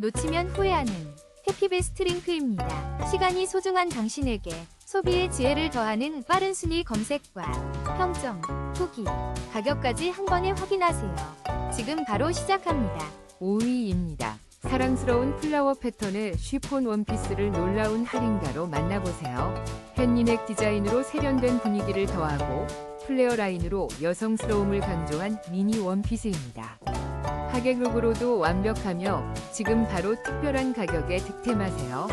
놓치면 후회하는 해피베스트 링크입니다. 시간이 소중한 당신에게 소비의 지혜를 더하는 빠른 순위 검색과 평점, 후기, 가격까지 한 번에 확인하세요. 지금 바로 시작합니다. 5위입니다. 사랑스러운 플라워 패턴의 쉬폰 원피스를 놀라운 할인가로 만나보세요. 팬리넥 디자인으로 세련된 분위기를 더하고 플레어 라인으로 여성스러움을 강조한 미니 원피스입니다. 하객룩으로도 완벽하며 지금 바로 특별한 가격에 득템하세요.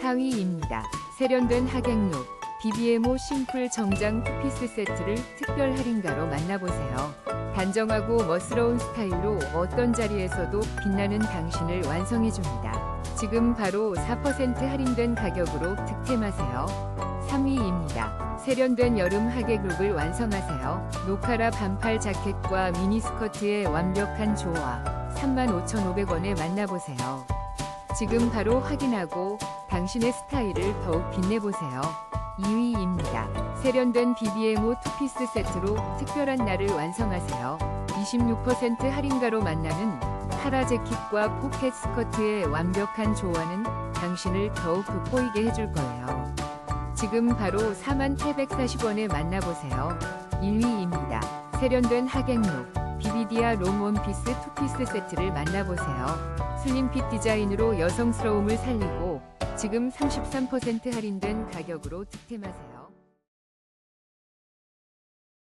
4위입니다. 세련된 하객룩 BBMO 심플 정장 투피스 세트를 특별 할인가로 만나보세요. 단정하고 멋스러운 스타일로 어떤 자리에서도 빛나는 당신을 완성해줍니다. 지금 바로 4% 할인된 가격으로 득템하세요. 3위입니다. 세련된 여름 하객룩을 완성하세요. 노카라 반팔 자켓과 미니스커트의 완벽한 조화 35,500원에 만나보세요. 지금 바로 확인하고 당신의 스타일을 더욱 빛내보세요. 2위입니다. 세련된 BBMO 투피스 세트로 특별한 날을 완성하세요. 26% 할인가로 만나는 카라 재킷과 포켓 스커트의 완벽한 조화는 당신을 더욱 돋보이게 해줄 거예요. 지금 바로 4840원에 만나보세요. 1위입니다. 세련된 하객룩 비비디아 롱 원피스 투피스 세트를 만나보세요. 슬림핏 디자인으로 여성스러움을 살리고 지금 33% 할인된 가격으로 득템하세요.